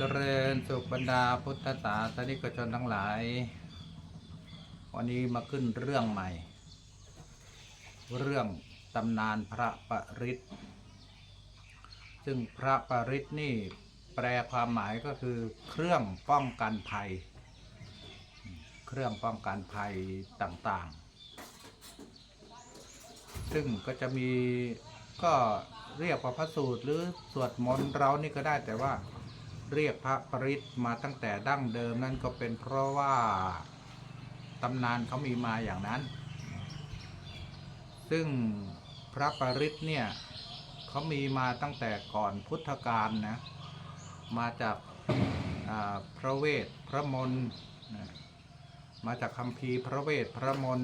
เจริญสุขบรรดาพุทธศาสนิกชนทั้งหลาย วันนี้มาขึ้นเรื่องใหม่ เรื่องตำนานพระปริตซึ่งพระปริตนี่แปลความหมายก็คือเครื่องป้องกันภัย เครื่องป้องกันภัยต่างๆ ซึ่งก็จะมีก็เรียกว่าพระสูตรหรือสวดมนต์เรานี่ก็ได้แต่ว่า เรียกพระปริตมาตั้งแต่ดั้งเดิมนั่นก็เป็นเพราะว่าตำนานเขามีมาอย่างนั้น ซึ่งพระปริตเนี่ยเขามีมาตั้งแต่ก่อนพุทธกาลนะ มาจากาพระเวทพระมนนะมาจากคำพีพระเวทพระมน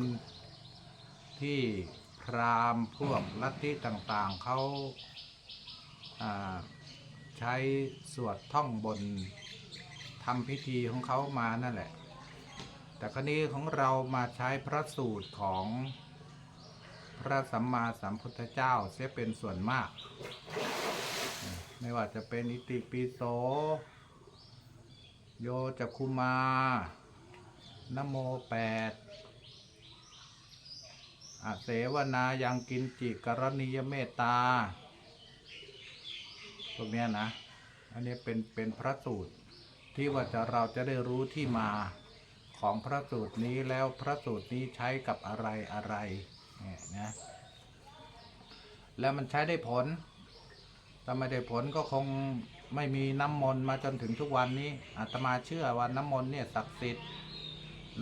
ที่พราหมณ์พวกลัทธิต่างๆเขา ใช้สวดท่องบนทำพิธีของเขามานั่นแหละ แต่ครนี้ของเรามาใช้พระสูตรของพระสัมมาสัมพุทธเจ้าเสียเป็นส่วนมาก ไม่ว่าจะเป็นอิติปิโส โยจักคุมานโมแปดอาเสวนายังกินจิกรณียเมตตา พวกเนี้นะ อันนี้เป็นเป็นพระสูตร ที่ว่าจะเราจะได้รู้ที่มาของพระสูตรนี้แล้วพระสูตรนี้ใช้กับอะไรอะไรเนี่ยนะแล้วมันใช้ได้ผลถ้าไม่ได้ผลก็คงไม่มีน้ำมนต์มาจนถึงทุกวันนี้อาตมาเชื่อว่าน้ำมนต์เนี่ยศักดิ์สิทธิ์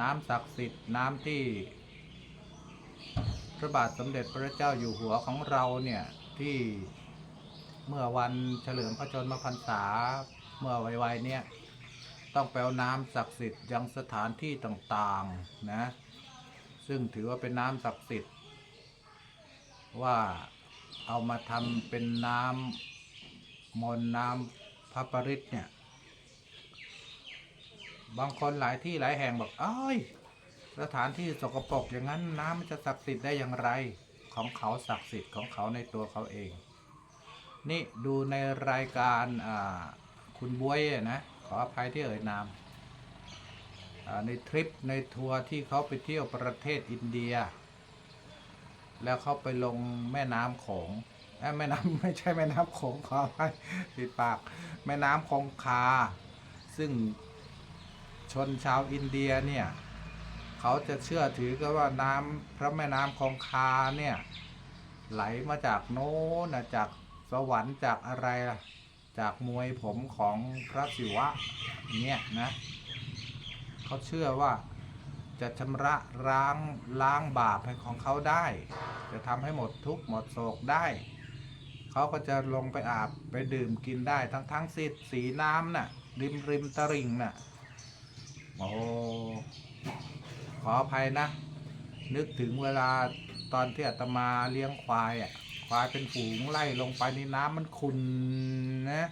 น้ำศักดิ์สิทธิ์น้ำที่ พระบาทสมเด็จพระเจ้าอยู่หัวของเราเนี่ยที่ เมื่อวันเฉลิมพระชนมพรรษาเมื่อไวๆเนี่ยต้องแปลน้ำศักดิ์สิทธิ์ยังสถานที่ต่างๆนะซึ่งถือว่าเป็นน้ำศักดิ์สิทธิ์ ว่าเอามาทำเป็นน้ำมนน้ำพระปริตเนี่ย บางคนหลายที่หลายแห่งบอกเอ้ยสถานที่สกปรกอย่างนั้นน้ำมันจะศักดิ์สิทธิ์ได้อย่างไร ของเขาศักดิ์สิทธิ์ของเขาในตัวเขาเอง นี่ดูในรายการคุณบวยนะ ขออภัยที่เอ่ยนามในทริปในทัวร์ที่เขาไปเที่ยวประเทศอินเดีย แล้วเขาไปลงแม่น้ำโขงแม่น้ำไม่ใช่แม่น้ำโขงขออภัยติดปาก แม่น้ำคงคา ซึ่งชนชาวอินเดียเนี่ยเขาจะเชื่อถือก็ว่าน้ำพระแม่น้ำคงคาเนี่ยไหลมาจากโน้นจาก สวรรค์จากอะไรล่ะ จากมวยผมของพระศิวะเนี่ยนะเขาเชื่อว่าจะชำระล้างล้างบาปให้ของเขาได้ จะทำให้หมดทุกข์หมดโศกได้ เขาก็จะลงไปอาบไปดื่มกินได้ทั้งทั้งสีสีน้ำน่ะ ริมริมตลิ่งน่ะ โอ้ ขออภัยนะ นึกถึงเวลาตอนที่อาตมาเลี้ยงควายอะ ควายเป็นฝูงไล่ลงไปในน้ำมันขุนนะ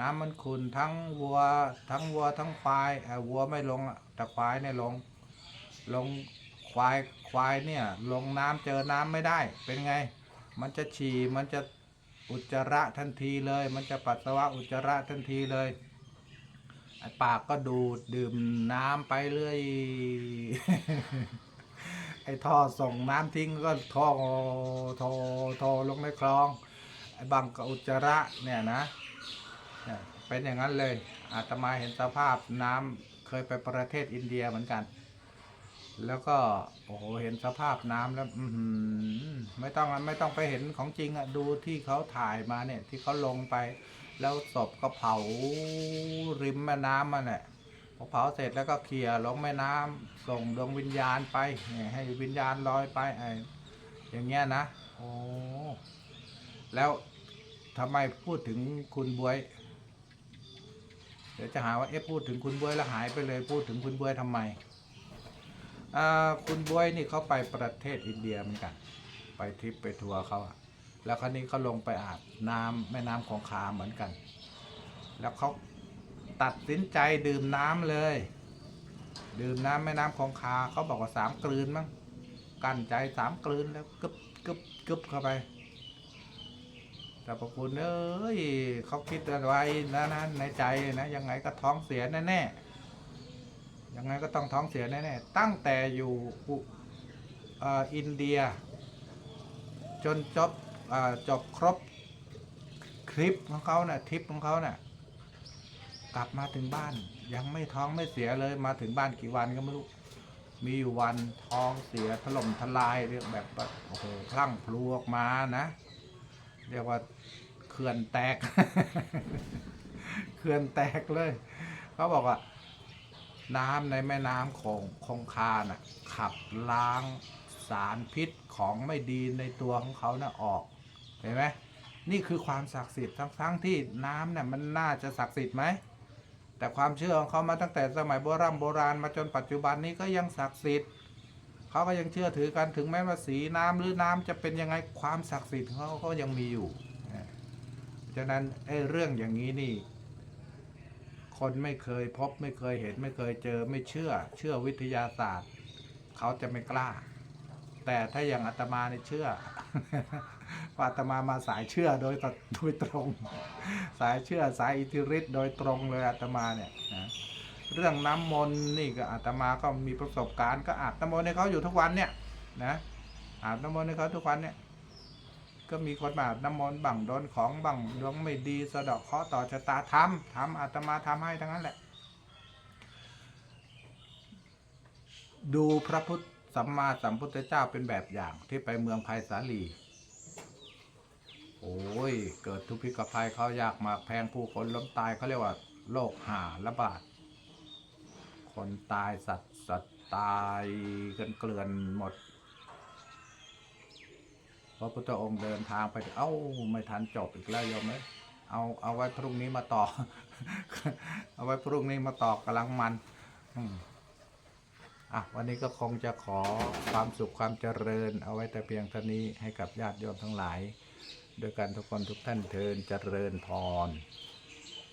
น้ำมันขุนทั้งวัว ทั้งวัวทั้งควายเอ่อวัวไม่ลงแต่ควายเนี่ยลง ลงควายควายเนี่ย ลงน้ำเจอน้ำไม่ได้ เป็นไง มันจะฉี่มันจะอุจจาระทันทีเลย มันจะปัสสาวะอุจจาระทันทีเลยไอ้ปากก็ดูดดื่มน้ำไปเรื่อย ไอ้ท่อส่งน้ำทิ้งก็ท่อท่อท่อลงในคลอง ไอ้บังกอุจจาระเนี่ยนะเนี่ยเป็นอย่างนั้นเลย อาตมาเห็นสภาพน้ำเคยไปประเทศอินเดียเหมือนกัน แล้วก็โอ้โหเห็นสภาพน้ำแล้วอือหือไม่ต้องไม่ต้องไปเห็นของจริงอะดูที่เขาถ่ายมาเนี่ยที่เขาลงไป แล้วศพก็เผาริมแม่น้ำมันแหละ อเผาเสร็จแล้วก็เคลียร์ลงแม่น้ำส่งดวงวิญญาณไปให้วิญญาณลอยไปไอ้อย่างเงี้ยนะโอ้แล้วทำไมพูดถึงคุณบวย เดี๋ยวจะหาว่าเอ๊ะพูดถึงคุณบวยแล้วหายไปเลยพูดถึงคุณบวยทำไมคุณบวยนี่เขาไปประเทศอินเดียเหมือนกัน ไปทริปไปทัวร์เขาอะแล้วคราวนี้เขาลงไปอาบน้ำแม่น้ำของคาเหมือนกัน แล้วเขา ตัดสินใจดื่มน้ำเลย ดื่มน้ำแม่น้ำของคาเขาบอกว่าสามกลืนมั้งกั้นใจสามกลืนแล้วกึบกึบกึบเข้าไปสรรพคุณเอ้ยเขาคิดอาไว้นะนะในใจนะยังไงก็ท้องเสียแน่ๆยังไงก็ต้องท้องเสียแน่ๆตั้งแต่อยู่อ,อินเดีย จนจบจบครบคลิปของเขานะ่ะทริปของเขาน่ะ กลับมาถึงบ้าน ยังไม่ท้องไม่เสียเลยมาถึงบ้านกี่วันก็ไม่รู้มีอยู่วันท้องเสียถล่มทลายเรียกแบบโอ้โหพลั่งพลูออกมานะ เรียกว่าเขื่อนแตกเขื่อนแตกเลยเขาบอกว่า น้ำในแม่น้ำของคงคาน่ะ ขับล้างสารพิษของไม่ดีในตัวของเขาน่ะออกเห็นไหมนี่คือความศักดิ์สิทธิ์ทั้งๆที่น้ำเนี่ยมันน่าจะศักดิ์สิทธิ์ไหม แต่ความเชื่อของเขามาตั้งแต่สมัยโบราณโบราณมาจนปัจจุบันนี้ก็ยังศักดิ์สิทธิ์เขาก็ยังเชื่อถือกันถึงแม้ว่าสีน้ำหรือน้ำจะเป็นยังไงความศักดิ์สิทธิ์ของเขาก็ยังมีอยู่นะฉะนั้นไอ้เรื่องอย่างนี้นี่ คนไม่เคยพบไม่เคยเห็นไม่เคยเจอไม่เชื่อ เชื่อวิทยาศาสตร์ เขาจะไม่กล้า แต่ถ้าอย่างอาตมาเนี่ยเชื่อพราอาตมามาสายเชื่อโดยตโดยตรง สายเชื่อสายอิทธิฤทธิ์โดยตรงเลยอาตมาเนี่ยนะเรื่องน้ำมนต์นี่ก็อาตมาก็มีประสบการณ์ก็อาบน้ำมนต์ให้เขาอยู่ทุกวันเนี่ยนะอาบน้ำมนต์ให้เขาทุกวันเนี่ยก็มีคนมาอาบน้ำมนต์บังโดนของบังดวงไม่ดีสะดาะเคาะต่อชะตาทำทำอาตมาทำให้ทั้งนั้นแหละ ดูพระพุทธ สัมมาสัมพุทธเจ้าเป็นแบบอย่างที่ไปเมืองไผ่สาลี โอ้ย เกิดทุพพิกภัยเขายากมากแพงผู้คนล้มตายเขาเรียกว่าโรคหาระบาด คนตายสัตว์สัตว์ตายกันเกลื่อนหมดพระพุทธองค์เดินทางไป เอ้า ไม่ทันจบอีกแล้วโยมเอ้ยเอาเอาไว้พรุ่งนี้มาต่อ เอาไว้พรุ่งนี้มาต่อกำลังมัน อืม อะวันนี้ก็คงจะขอความสุขความเจริญ เอาไว้แต่เพียงเท่านี้ให้กับญาติโยมทั้งหลาย ด้วยกันทุกคนทุกท่านเทินเจริญพร